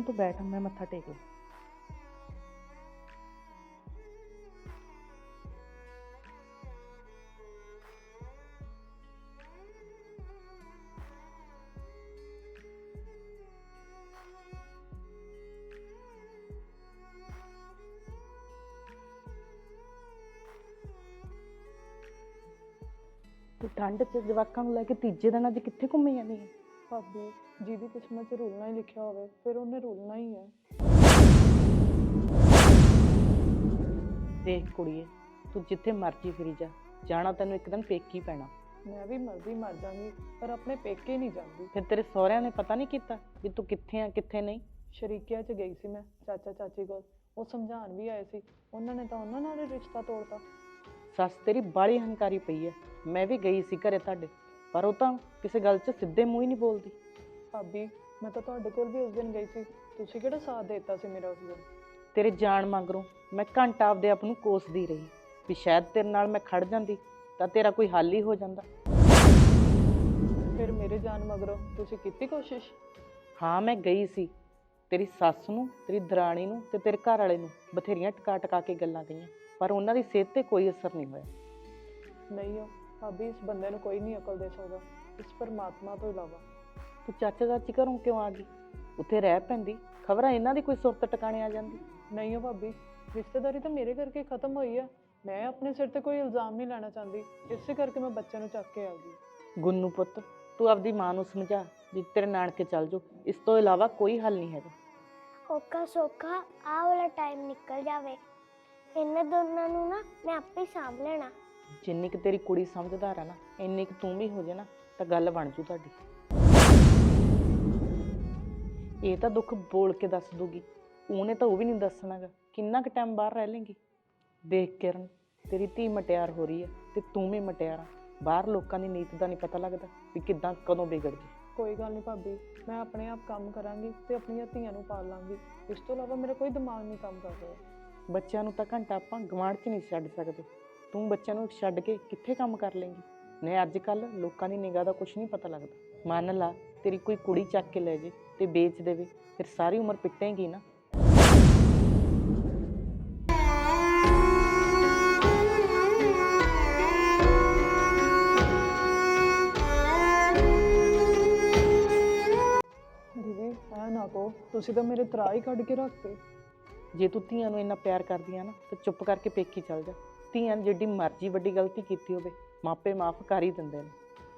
ਤੂੰ ਬੈਠ, ਮੈਂ ਮੱਥਾ ਟੇਕ ਲਾਂ। ਤੂੰ ਠੰਡ 'ਚ ਜਵਾਕਾਂ ਨੂੰ ਲੈ ਕੇ ਤੀਜੇ ਦਿਨ ਅੱਜ ਕਿੱਥੇ ਘੁੰਮੀ ਜਾਂਦੀ ਹੈ ਭਾਬੀ ਜਿਹਦੀ ਕਿਸਮਤ 'ਚ ਰੁਲਣਾ ਹੀ ਲਿਖਿਆ ਹੋਵੇ ਫਿਰ ਉਹਨੇ ਰੁਲਣਾ ਹੀ ਹੈ। ਦੇਖ ਕੁੜੀਏ ਤੂੰ ਜਿੱਥੇ ਮਰਜ਼ੀ ਫਿਰੀ ਜਾ। ਜਾਣਾ ਤੈਨੂੰ ਇੱਕ ਦਿਨ ਪੇਕੀ ਪੈਣਾ। ਮੈਂ ਵੀ ਮਰਦੀ ਮਰ ਜਾਵਾਂਗੀ ਪਰ ਆਪਣੇ ਪੇਕੇ ਨਹੀਂ ਜਾਂਦੀ। ਫਿਰ ਤੇਰੇ ਸਹੁਰਿਆਂ ਨੇ ਪਤਾ ਨਹੀਂ ਕੀਤਾ ਵੀ ਤੂੰ ਕਿੱਥੇ ਆ ਕਿੱਥੇ ਨਹੀਂ? ਸ਼ਰੀਕਿਆਂ 'ਚ ਗਈ ਸੀ ਮੈਂ ਚਾਚਾ ਚਾਚੀ ਕੋਲ। ਉਹ ਸਮਝਾਉਣ ਵੀ ਆਏ ਸੀ। ਉਹਨਾਂ ਨੇ ਤਾਂ ਉਹਨਾਂ ਨਾਲ ਹੀ ਰਿਸ਼ਤਾ ਤੋੜਤਾ। ਸੱਸ ਤੇਰੀ ਬਾਲੀ ਹੰਕਾਰੀ ਪਈ ਐ। ਮੈਂ ਵੀ ਗਈ ਸੀ ਘਰੇ ਤੁਹਾਡੇ। ਪਰ ਉਹ ਤਾਂ ਕਿਸੇ ਗੱਲ 'ਚ ਸਿੱਧੇ ਮੂੰਹ ਹੀ ਨਹੀਂ ਬੋਲਦੀ। ਭਾਬੀ ਮੈਂ ਤਾਂ ਤੁਹਾਡੇ ਕੋਲ ਵੀ ਉਸ ਦਿਨ ਗਈ ਸੀ। ਤੁਸੀਂ ਕਿਹੜਾ ਸਾਥ ਦਿੱਤਾ ਸੀ ਮੇਰਾ ਉਸ ਦਿਨ? ਤੇਰੇ ਜਾਣ ਮਗਰੋਂ ਮੈਂ ਘੰਟਾ ਆਪਦੇ ਆਪ ਨੂੰ ਕੋਸਦੀ ਰਹੀ। ਵੀ ਸ਼ਾਇਦ ਤੇਰੇ ਨਾਲ ਮੈਂ ਖੜ ਜਾਂਦੀ ਤਾਂ ਤੇਰਾ ਕੋਈ ਹੱਲ ਹੀ ਹੋ ਜਾਂਦਾ। ਫਿਰ ਮੇਰੇ ਜਾਣ ਮਗਰੋਂ ਤੁਸੀਂ ਕੀਤੀ ਕੋਸ਼ਿਸ਼? ਹਾਂ ਮੈਂ ਗਈ ਸੀ। ਤੇਰੀ ਸੱਸ ਨੂੰ ਤੇਰੀ ਦਰਾਣੀ ਨੂੰ ਤੇ ਤੇਰੇ ਘਰ ਵਾਲੇ ਨੂੰ ਬਥੇਰੀਆਂ ਟਕਾ ਟਕਾ ਕੇ ਗੱਲਾਂ ਕਹੀਆਂ ਪਰ ਉਹਨਾਂ ਦੀ ਸਿਹਤ ਤੇ ਕੋਈ ਅਸਰ ਨਹੀਂ ਹੋਇਆ। ਨਹੀਂ ਹੋ ਭਾਬੀ ਇਸ ਬੰਦੇ ਨੂੰ ਕੋਈ ਨਹੀਂ ਅਕਲ ਦੇ ਸਕਦਾ। ਇਸ ਪਰਮਾਤਮਾ ਤੋਂ ਇਲਾਵਾ। ਤੂੰ ਚਾਚਾ ਚਾਚੀ ਘਰੋਂ ਕਿਉਂ ਆ ਗਈ? ਉੱਥੇ ਰਹਿ ਪੈਂਦੀ। ਖਬਰਾਂ ਇਹਨਾਂ ਦੀ ਕੋਈ ਸੁਰਤ ਟਿਕਾਣੇ ਆ ਜਾਂਦੀ? ਨਹੀਂ ਹੋ ਭਾਬੀ ਰਿਸ਼ਤੇਦਾਰੀ ਤਾਂ ਮੇਰੇ ਕਰਕੇ ਖਤਮ ਹੋਈ ਆ। ਮੈਂ ਆਪਣੇ ਸਿਰ ਤੇ ਕੋਈ ਇਲਜ਼ਾਮ ਨਹੀਂ ਲੈਣਾ ਚਾਹੁੰਦੀ। ਇਸੇ ਕਰਕੇ ਮੈਂ ਬੱਚੇ ਨੂੰ ਚੱਕ ਕੇ ਆ ਗਈ। ਗੁੰਨੂ ਪੁੱਤ ਤੂੰ ਆਪਦੀ ਮਾਂ ਨੂੰ ਸਮਝਾ ਵੀ ਤੇਰੇ ਨਾਨਕੇ ਚੱਲ ਜਾਓ। ਇਸ ਤੋਂ ਇਲਾਵਾ ਕੋਈ ਹੱਲ ਨਹੀਂ ਹੈਗਾ। ਔਖਾ ਸੌਖਾ ਆਹ ਵਾਲਾ ਟਾਈਮ ਨਿਕਲ ਜਾਵੇ। ਇਹਨਾਂ ਦੋਨਾਂ ਨੂੰ ਨਾ ਮੈਂ ਆਪੇ ਸਾਂਭ ਲੈਣਾ। ਜਿੰਨੀ ਕਿ ਤੇਰੀ ਕੁੜੀ ਸਮਝਦਾਰ ਆ ਨਾ ਇੰਨੀ ਕਿ ਤੂੰ ਵੀ ਹੋ ਜੇ ਨਾ ਤਾਂ ਗੱਲ ਬਣ ਜੂ ਤੁਹਾਡੀ। ਇਹ ਤਾਂ ਦੁੱਖ ਬੋਲ ਕੇ ਦੱਸ ਦੂਗੀ ਉਹਨੇ ਤਾਂ ਉਹ ਵੀ ਨਹੀਂ ਦੱਸਣਾਗਾ ਕਿੰਨਾ ਕੁ ਟਾਈਮ ਬਾਹਰ ਰਹਿ ਲੇਂਗੀ। ਦੇਖ ਕਿਰਨ ਤੇਰੀ ਧੀ ਮਟਿਆਰ ਹੋ ਰਹੀ ਹੈ ਤੇ ਤੂੰ ਵੀ ਮਟਿਆਰ ਆ। ਬਾਹਰ ਲੋਕਾਂ ਦੀ ਨੀਤ ਦਾ ਨਹੀਂ ਪਤਾ ਲੱਗਦਾ ਵੀ ਕਿੱਦਾਂ ਕਦੋਂ ਵਿਗੜ ਜੇ। ਕੋਈ ਗੱਲ ਨਹੀਂ ਭਾਬੀ ਮੈਂ ਆਪਣੇ ਆਪ ਕੰਮ ਕਰਾਂਗੀ ਤੇ ਆਪਣੀਆਂ ਧੀਆਂ ਨੂੰ ਪਾਲ ਲਾਂਗੀ। ਇਸ ਤੋਂ ਇਲਾਵਾ ਮੇਰਾ ਕੋਈ ਦਿਮਾਗ ਨਹੀਂ ਕੰਮ ਕਰ ਰਿਹਾ ਬੱਚਿਆਂ ਨੂੰ ਤਾਂ ਘੰਟਾ ਆਪਾਂ ਗਵਾਂਢ 'ਚ ਨਹੀਂ ਛੱਡ ਸਕਦੇ। ਤੂੰ ਬੱਚਿਆਂ ਨੂੰ ਛੱਡ ਕੇ ਕਿੱਥੇ ਕੰਮ ਕਰ ਲੇਂਗੀ ਨੇ ਅੱਜ ਕੱਲ ਲੋਕਾਂ ਦੀ ਨਿਗਾਹ ਦਾ ਕੁਝ ਨਹੀਂ ਪਤਾ ਲੱਗਦਾ। ਮੰਨ ਲਾ ਤੇਰੀ ਕੋਈ ਕੁੜੀ ਚੱਕ ਕੇ ਲੈ ਜੇ ਤੇ ਵੇਚ ਦੇਵੇ ਫਿਰ ਸਾਰੀ ਉਮਰ ਪਿੱਟੇਂਗੀ ਨਾ। ਦੀਦੀ ਐ ਨਾ ਕਹੋ ਤੁਸੀਂ ਤਾਂ ਮੇਰੇ ਤਰਾ ਹੀ ਕੱਢ ਕੇ ਰੱਖਤੇ। ਜੇ ਤੂੰ ਧੀਆਂ ਨੂੰ ਇੰਨਾ ਪਿਆਰ ਕਰਦੀ ਆ ਨਾ ਤਾਂ ਚੁੱਪ ਕਰਕੇ ਪੇਕੀ ਚੱਲ ਜਾ। ਧੀਆਂ ਨੇ ਜਿੱਡੀ ਮਰਜ਼ੀ ਵੱਡੀ ਗਲਤੀ ਕੀਤੀ ਹੋਵੇ ਮਾਪੇ ਮਾਫ ਕਰ ਹੀ ਦਿੰਦੇ ਨੇ।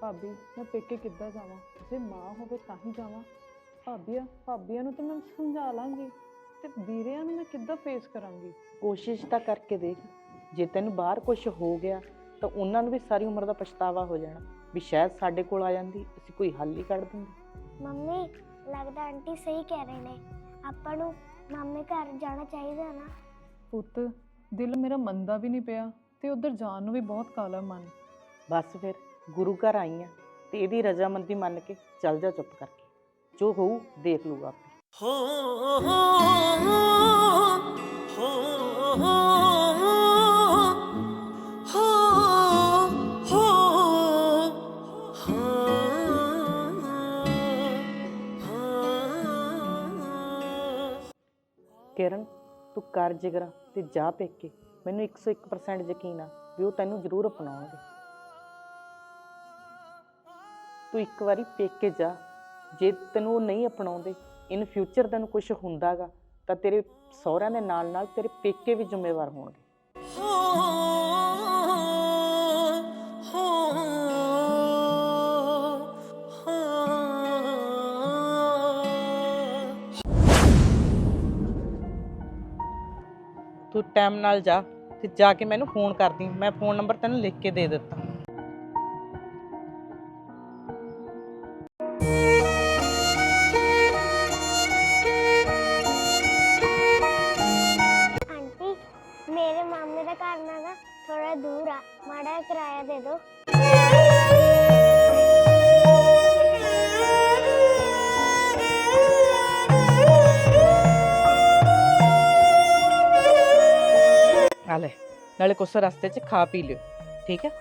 ਭਾਬੀ ਮੈਂ ਪੇਕੇ ਕਿੱਦਾਂ ਜਾਵਾਂ? ਜੇ ਮਾਂ ਹੋਵੇ ਤਾਂ ਹੀ ਜਾਵਾਂ। ਭਾਬੀਆਂ ਭਾਬੀਆਂ ਨੂੰ ਤਾਂ ਮੈਂ ਸਮਝਾ ਲਾਂਗੀ। ਤੇ ਵੀਰਿਆਂ ਨੂੰ ਮੈਂ ਕਿੱਦਾਂ ਫੇਸ ਕਰਾਂਗੀ? ਕੋਸ਼ਿਸ਼ ਤਾਂ ਕਰਕੇ ਦੇਖ ਜੇ ਤੈਨੂੰ ਬਾਹਰ ਕੁਝ ਹੋ ਗਿਆ ਤਾਂ ਉਹਨਾਂ ਨੂੰ ਵੀ ਸਾਰੀ ਉਮਰ ਦਾ ਪਛਤਾਵਾ ਹੋ ਜਾਣਾ ਵੀ ਸ਼ਾਇਦ ਸਾਡੇ ਕੋਲ ਆ ਜਾਂਦੀ ਅਸੀਂ ਕੋਈ ਹੱਲ ਹੀ ਕੱਢ ਦਿੰਦੇ। ਮੰਮੀ ਲੱਗਦਾ ਆਂਟੀ ਸਹੀ ਕਹਿ ਰਹੇ ਨੇ। ਆਪਾਂ ਨੂੰ ਮਾਮੇ ਘਰ ਜਾਣਾ ਚਾਹੀਦਾ ਨਾ। ਪੁੱਤ ਦਿਲ ਮੇਰਾ ਮੰਨਦਾ ਵੀ ਨਹੀਂ ਪਿਆ ਤੇ ਉਧਰ ਜਾਣ ਨੂੰ ਵੀ ਬਹੁਤ ਕਾਲਾ ਮਨ। ਬਸ ਫਿਰ ਗੁਰੂ ਘਰ ਆਈ ਆ ਤੇ ਇਹਦੀ ਰਜ਼ਾਮੰਦੀ ਮੰਨ ਕੇ ਚੱਲ ਜਾ ਚੁੱਪ ਕਰਕੇ। ਜੋ ਹੋਊ ਦੇਖ ਲੂਗਾ ਆਪੇ। ਹੋ ਹੋ। ਕਿਰਨ ਤੂੰ ਕਰ ਜਿਗਰਾ। ਤੇ ਜਾ ਪੇਕੇ। ਮੈਨੂੰ 101% ਯਕੀਨ ਆ ਵੀ ਉਹ ਤੈਨੂੰ ਜ਼ਰੂਰ ਅਪਣਾਉਣਗੇ। ਤੂੰ ਇੱਕ ਵਾਰੀ ਪੇਕੇ ਜਾ। ਜੇ ਤੈਨੂੰ ਉਹ ਨਹੀਂ ਅਪਣਾਉਂਦੇ ਇਨ ਫਿਊਚਰ ਤੈਨੂੰ ਕੁਝ ਹੁੰਦਾਗਾ, ਤਾਂ ਤੇਰੇ ਸਹੁਰਿਆਂ ਦੇ ਨਾਲ ਨਾਲ ਤੇਰੇ ਪੇਕੇ ਵੀ ਜ਼ਿੰਮੇਵਾਰ ਹੋਣਗੇ। ਤੂੰ ਟਾਈਮ ਨਾਲ ਜਾ ਤੇ ਜਾ ਕੇ ਮੈਨੂੰ ਫੋਨ ਕਰਦੀ। ਮੈਂ ਫੋਨ ਨੰਬਰ ਤੈਨੂੰ ਲਿਖ ਕੇ ਦੇ ਦਿੱਤਾ। ਲੈ ਨਾਲੇ ਕੁਛ ਰਸਤੇ 'ਚ ਖਾ ਪੀ ਲਿਓ ਠੀਕ ਹੈ?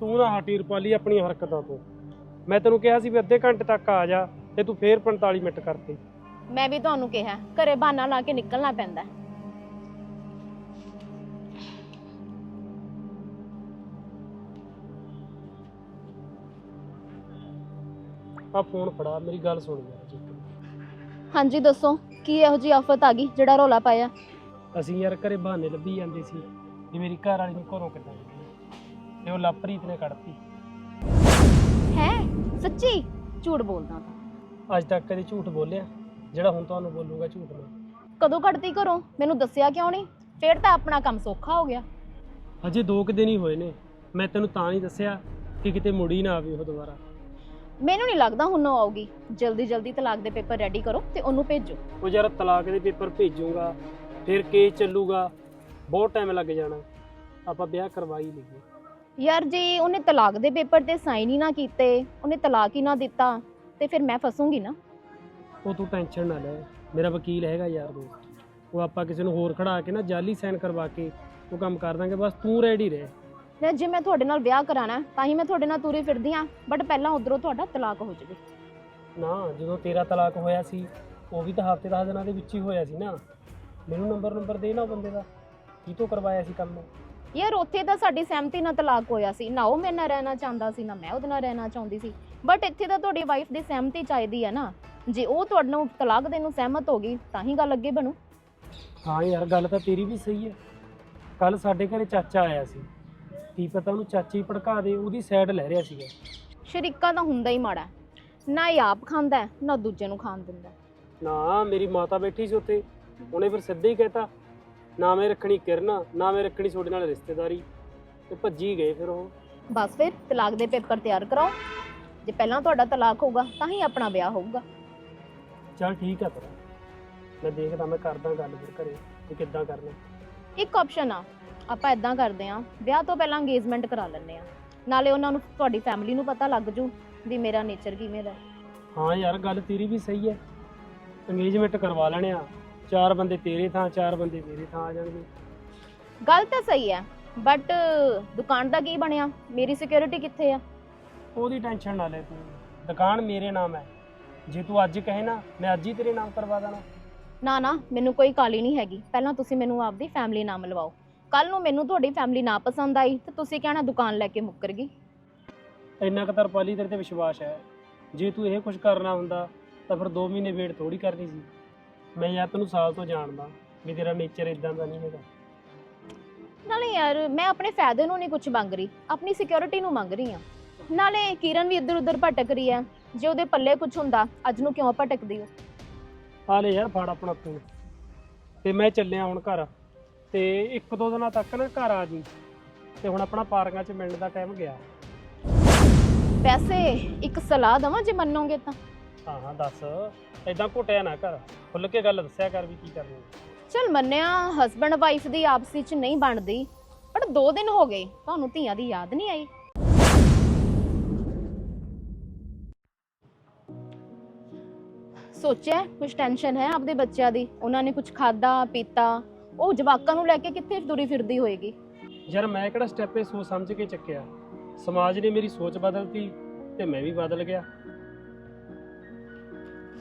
ਤੂੰ ਨਾ ਹਟੀ ਰੁਪਾਲੀ ਆਪਣੀ ਹਰਕਤਾਂ ਤੋਂ ਮੈਂ ਤੈਨੂੰ ਕਿਹਾ ਸੀ ਵੀ ਅੱਧੇ ਘੰਟੇ ਤੱਕ ਆ ਜਾ ਤੇ ਤੂੰ ਫੇਰ 45 ਮਿੰਟ ਕਰਤੇ ਮੈਂ ਵੀ ਤੁਹਾਨੂੰ ਕਿਹਾ ਘਰੇ ਬਹਾਨਾ ਲਾ ਕੇ ਨਿਕਲਣਾ ਪੈਂਦਾ। ਆ ਫੋਨ ਫੜਾ ਮੇਰੀ ਗੱਲ ਸੁਣ ਯਾਰ ਜੀ ਹਾਂਜੀ ਦੱਸੋ ਕੀ ਇਹੋ ਜੀ ਆਫਤ ਆ ਗਈ ਜਿਹੜਾ ਰੋਲਾ ਪਾਇਆ ਅਸੀਂ ਯਾਰ ਘਰੇ ਬਹਾਨੇ ਲੱਭੀ ਜਾਂਦੇ ਸੀ ਵੀ ਮੇਰੀ ਘਰ ਵਾਲੀ ਨੂੰ ਘਰੋਂ ਕਿੱਦਾਂ। ਤੇ ਉਹ ਲਵਪ੍ਰੀਤ ਨੇ ਕੱਢਤੀ। ਹੈ? ਸੱਚੀ? ਝੂਠ ਬੋਲਦਾ ਤਾਂ। ਅੱਜ ਤੱਕ ਕਦੇ ਝੂਠ ਬੋਲਿਆ? ਜਿਹੜਾ ਹੁਣ ਤੁਹਾਨੂੰ ਬੋਲੂਗਾ ਝੂਠ ਮੈਂ। ਕਦੋਂ ਕੱਢਤੀ ਘਰੋਂ? ਮੈਨੂੰ ਦੱਸਿਆ ਕਿਉਂ ਨਹੀਂ? ਫੇਰ ਤਾਂ ਆਪਣਾ ਕੰਮ ਸੌਖਾ ਹੋ ਗਿਆ। ਅਜੇ ਦੋ ਕੁ ਦਿਨ ਹੀ ਹੋਏ ਨੇ। ਮੈਂ ਤੈਨੂੰ ਤਾਂ ਨਹੀਂ ਦੱਸਿਆ ਕਿ ਕਿਤੇ ਮੁੜੀ ਨਾ ਆਵੇ ਉਹ ਦੁਬਾਰਾ। ਮੈਨੂੰ ਨਹੀਂ ਲੱਗਦਾ ਹੁਣ ਉਹ ਆਊਗੀ। ਜਲਦੀ ਜਲਦੀ ਤਲਾਕ ਦੇ ਪੇਪਰ ਰੈਡੀ ਕਰੋ ਤੇ ਉਹਨੂੰ ਭੇਜੋ। ਉਹ ਯਾਰ ਤਲਾਕ ਦੇ ਪੇਪਰ ਭੇਜੂਗਾ ਫਿਰ ਕੇਸ ਚੱਲੂਗਾ। ਬਹੁਤ ਟਾਈਮ ਲੱਗ ਜਾਣਾ। ਆਪਾਂ ਵਿਆਹ ਕਰਵਾ ਹੀ ਲਈਏ। ਯਾਰ ਜੇ ਉਹਨੇ ਤਲਾਕ ਦੇ ਪੇਪਰ ਤੇ ਸਾਈਨ ਹੀ ਨਾ ਕੀਤੇ ਉਹਨੇ ਤਲਾਕ ਹੀ ਨਾ ਦਿੱਤਾ ਤੇ ਫਿਰ ਮੈਂ ਫਸੂੰਗੀ ਨਾ? ਉਹ ਤੂੰ ਟੈਨਸ਼ਨ ਨਾ ਲੈ। ਮੇਰਾ ਵਕੀਲ ਹੈਗਾ ਯਾਰ ਦੋਸਤ। ਉਹ ਆਪਾਂ ਕਿਸੇ ਨੂੰ ਹੋਰ ਖੜਾ ਕੇ ਨਾ ਜਾਲੀ ਸਾਈਨ ਕਰਵਾ ਕੇ ਉਹ ਕੰਮ ਕਰ ਦਾਂਗੇ ਬਸ ਤੂੰ ਰੈਡੀ ਰਹਿ। ਨਾ ਜੇ ਮੈਂ ਤੁਹਾਡੇ ਨਾਲ ਵਿਆਹ ਕਰਾਣਾ ਹੈ, ਤਾਂ ਹੀ ਮੈਂ ਤੁਹਾਡੇ ਨਾਲ ਤੁਰੀ ਫਿਰਦੀ ਆ ਬਟ ਪਹਿਲਾਂ ਉਧਰੋਂ ਤੁਹਾਡਾ ਤਲਾਕ ਹੋ ਜਾਵੇ। ਨਾ ਜਦੋਂ ਤੇਰਾ ਤਲਾਕ ਹੋਇਆ ਸੀ ਉਹ ਵੀ ਤਾਂ ਹਫ਼ਤੇ ਦਸ ਦਿਨਾਂ ਦੇ ਵਿੱਚ ਹੀ ਹੋਇਆ ਸੀ ਨਾ। ਮੈਨੂੰ ਨੰਬਰ ਨੰਬਰ ਦੇ ਨਾ ਉਹ ਬੰਦੇ ਦਾ। ਕੀ ਤੋਂ ਕਰਵਾਇਆ ਸੀ ਕੰਮ? ਯਾਰ ਉੱਥੇ ਤਾਂ ਸਾਡੀ ਸਹਿਮਤੀ ਨਾਲ ਤਲਾਕ ਹੋਇਆ ਸੀ। ਨਾ ਉਹ ਮੇਰੇ ਨਾਲ ਰਹਿਣਾ ਚਾਹੁੰਦਾ ਸੀ ਨਾ ਮੈਂ ਉਹਦੇ ਨਾਲ ਰਹਿਣਾ ਚਾਹੁੰਦੀ ਸੀ। ਬਟ ਇੱਥੇ ਤਾਂ ਤੁਹਾਡੀ ਵਾਈਫ ਦੀ ਸਹਿਮਤੀ ਚਾਹੀਦੀ ਹੈ ਨਾ। ਜੇ ਉਹ ਤੁਹਾਡੇ ਨੂੰ ਤਲਾਕ ਦੇਣ ਨੂੰ ਸਹਿਮਤ ਹੋ ਗਈ ਤਾਂ ਹੀ ਗੱਲ ਅੱਗੇ ਬਣੂ। ਹਾਂ ਯਾਰ ਗੱਲ ਤਾਂ ਤੇਰੀ ਵੀ ਸਹੀ ਹੈ ਕੱਲ ਸਾਡੇ ਘਰੇ ਚਾਚਾ ਆਇਆ ਸੀ। ਕੀ ਪਤਾ ਉਹਨੂੰ ਚਾਚੀ ਭੜਕਾ ਦੇ ਉਹਦੀ ਸਾਈਡ ਲੈ ਰਿਹਾ ਸੀਗਾ। ਸ਼ਰੀਕਾ ਤਾਂ ਹੁੰਦਾ ਹੀ ਮਾੜਾ ਹੈ। ਨਾ ਇਹ ਆਪ ਖਾਂਦਾ ਹੈ, ਨਾ ਦੂਜੇ ਨੂੰ ਖਾਣ ਦਿੰਦਾ ਹੈ। ਨਾ ਮੇਰੀ ਮਾਤਾ ਬੈਠੀ ਸੀ ਉੱਥੇ। ਉਹਨੇ ਫਿਰ ਸਿੱਧਾ ਹੀ ਕਹਿਤਾ ਨਾ ਮੈਂ ਰੱਖਣੀ ਕਿਰਨ ਨਾ ਮੈਂ ਰੱਖਣੀ ਤੁਹਾਡੇ ਨਾਲ ਰਿਸ਼ਤੇਦਾਰੀ। ਤੇ ਭੱਜੀ ਗਏ ਫਿਰ ਉਹ। ਬਸ ਫਿਰ ਤਲਾਕ ਦੇ ਪੇਪਰ ਤਿਆਰ ਕਰਾਓ। ਜੇ ਪਹਿਲਾਂ ਤੁਹਾਡਾ ਤਲਾਕ ਹੋਊਗਾ ਤਾਂ ਹੀ ਆਪਣਾ ਵਿਆਹ ਹੋਊਗਾ। ਚਲ ਠੀਕ ਆ ਤੇਰਾ ਮੈਂ ਦੇਖਦਾ ਮੈਂ ਕਰਦਾ ਗੱਲ ਫਿਰ ਘਰੇ ਕਿ ਕਿੱਦਾਂ ਕਰਨਾ। ਇੱਕ ਆਪਸ਼ਨ ਆ। ਆਪਾਂ ਇਦਾਂ ਕਰਦੇ ਆ ਵਿਆਹ ਤੋਂ ਪਹਿਲਾਂ ਅੰਗੇਜਮੈਂਟ ਕਰਾ ਲੈਂਦੇ ਆ ਨਾਲੇ ਉਹਨਾਂ ਨੂੰ ਤੁਹਾਡੀ ਫੈਮਿਲੀ ਨੂੰ ਪਤਾ ਲੱਗ ਜੂ ਵੀ ਮੇਰਾ ਨੇਚਰ ਕਿਵੇਂ ਦਾ ਹੈ। ਹਾਂ ਯਾਰ ਗੱਲ ਤੇਰੀ ਵੀ ਸਹੀ ਹੈ। ਅੰਗੇਜਮੈਂਟ ਕਰਵਾ ਲੈਣੇ ਆ। ਚਾਰ ਬੰਦੇ ਤੇਰੇ ਥਾਂ ਚਾਰ ਬੰਦੇ ਮੇਰੇ ਥਾਂ ਆ ਜਾਣਗੇ। ਗੱਲ ਤਾਂ ਸਹੀ ਹੈ ਬਟ ਦੁਕਾਨ ਦਾ ਕੀ ਬਣਿਆ? ਮੇਰੀ ਸਿਕਿਉਰਿਟੀ ਕਿੱਥੇ ਆ? ਉਹਦੀ ਟੈਨਸ਼ਨ ਨਾ ਲੈ ਤੂੰ। ਦੁਕਾਨ ਮੇਰੇ ਨਾਮ ਹੈ। ਜੇ ਤੂੰ ਅੱਜ ਕਹੇ ਨਾ ਮੈਂ ਅੱਜ ਹੀ ਤੇਰੇ ਨਾਮ ਕਰਵਾ ਦੇਣਾ। ਨਾ ਨਾ ਮੈਨੂੰ ਕੋਈ ਕਾਲੀ ਨਹੀਂ ਹੈਗੀ। ਪਹਿਲਾਂ ਤੁਸੀਂ ਮੈਨੂੰ ਆਪਦੀ ਫੈਮਿਲੀ ਨਾਮ ਲਵਾਓ। ਕੱਲ ਨੂੰ ਮੈਨੂੰ ਤੁਹਾਡੀ ਫੈਮਿਲੀ ਨਾ ਪਸੰਦ ਆਈ ਤੇ ਤੁਸੀਂ ਕਹਿਣਾ ਦੁਕਾਨ ਲੈ ਕੇ ਮੁੱਕਰ ਗਈ। ਇੰਨਾ ਕੁ ਤਰਪਾਲੀ ਤੇਰੇ ਤੇ ਵਿਸ਼ਵਾਸ ਹੈ। ਜੇ ਤੂੰ ਇਹ ਕੁਝ ਕਰਨਾ ਹੁੰਦਾ ਤਾਂ ਫਿਰ 2 ਮਹੀਨੇ ਵੇਟ ਥੋੜੀ ਕਰਨੀ ਸੀ। ਮੈਂ ਯਾਰ ਤੈਨੂੰ ਸਾਲ ਤੋਂ ਜਾਣਦਾ ਵੀ ਤੇਰਾ ਨੇਚਰ ਇਦਾਂ ਦਾ ਨਹੀਂ ਹੈਗਾ। ਨਾਲੇ ਯਾਰ ਮੈਂ ਆਪਣੇ ਫਾਇਦੇ ਨੂੰ ਨਹੀਂ ਕੁਝ ਮੰਗ ਰਹੀ ਆਪਣੀ ਸਿਕਿਉਰਿਟੀ ਨੂੰ ਮੰਗ ਰਹੀ ਆ ਨਾਲੇ ਕਿਰਨ ਵੀ ਇੱਧਰ ਉੱਧਰ ਭਟਕ ਰਹੀ ਹੈ ਜੇ ਉਹਦੇ ਪੱਲੇ ਕੁਝ ਹੁੰਦਾ ਅੱਜ ਨੂੰ ਕਿਉਂ ਭਟਕਦੀ ਹੋ ਆ ਲੈ ਯਾਰ ਫੜ ਆਪਣਾ ਫੋਨ ਤੇ ਮੈਂ ਚੱਲਿਆ ਹੁਣ ਘਰ। ਤੇ ਇੱਕ ਦੋ ਦਿਨਾਂ ਤੱਕ ਨਾ ਘਰ ਆ ਜੀ। ਤੇ ਹੁਣ ਆਪਣਾ ਪਾਰਕਾਂ 'ਚ ਮਿਲਣ ਦਾ ਟਾਈਮ ਗਿਆ। ਵੈਸੇ ਇੱਕ ਸਲਾਹ ਦਵਾਂ ਜੇ ਮੰਨੋਗੇ ਤਾਂ। ਹਾਂ ਹਾਂ ਦੱਸ। ਐਦਾਂ ਘੁੱਟਿਆ ਨਾ ਕਰ। ਖੁੱਲ ਕੇ ਗੱਲ ਦੱਸਿਆ ਕਰ ਵੀ ਕੀ ਕਰਨੀ ਹੈ। ਚਲ ਮੰਨਿਆ ਹਸਬੰਡ ਵਾਈਫ ਦੀ ਆਪਸੀ ਚ ਨਹੀਂ ਬਣਦੀ। ਪਰ 2 ਦਿਨ ਹੋ ਗਏ ਤੁਹਾਨੂੰ ਧੀਆਂ ਦੀ ਯਾਦ ਨਹੀਂ ਆਈ? ਸੋਚਿਆ ਕੁਝ ਟੈਨਸ਼ਨ ਹੈ ਆਪਦੇ ਬੱਚਿਆਂ ਦੀ? ਉਹਨਾਂ ਨੇ ਕੁਝ ਖਾਦਾ ਪੀਤਾ? ਉਹ ਜਵਾਕਾਂ ਨੂੰ ਲੈ ਕੇ ਕਿੱਥੇ ਤੁਰੀ ਫਿਰਦੀ ਹੋਏਗੀ? ਯਾਰ ਮੈਂ ਕਿਹੜਾ ਸਟੈਪ ਇਹ ਸੋਚ ਸਮਝ ਕੇ ਚੱਕਿਆ? ਸਮਾਜ ਨੇ ਮੇਰੀ ਸੋਚ ਬਦਲਤੀ ਤੇ ਮੈਂ ਵੀ ਬਦਲ ਗਿਆ।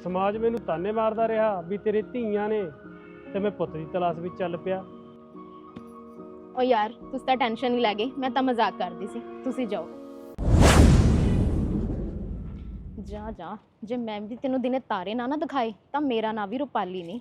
ਸਮਾਜ ਮੈਨੂੰ ਤਾਨੇ ਮਾਰਦਾ ਰਿਹਾ ਵੀ ਤੇਰੇ ਧੀਆਂ ਨੇ ਤੇ ਮੈਂ ਪੁੱਤ ਦੀ ਤਲਾਸ਼ ਵਿੱਚ ਚੱਲ ਪਿਆ। ਓ ਯਾਰ, ਤੁਸੀਂ ਤਾਂ ਟੈਨਸ਼ਨ ਹੀ ਲੈ ਗਏ, ਮੈਂ ਤਾਂ ਮਜ਼ਾਕ ਕਰਦੀ ਸੀ। ਤੁਸੀਂ ਜਾਓ। ਜਾ ਜਾ, ਜੇ ਮੈਂ ਵੀ ਤੈਨੂੰ ਦਿਨੇ ਤਾਰੇ ਨਾ ਨਾ ਦਿਖਾਏ, ਤਾਂ ਮੇਰਾ ਨਾਂ ਵੀ ਰੁਪਾਲੀ ਨਹੀਂ।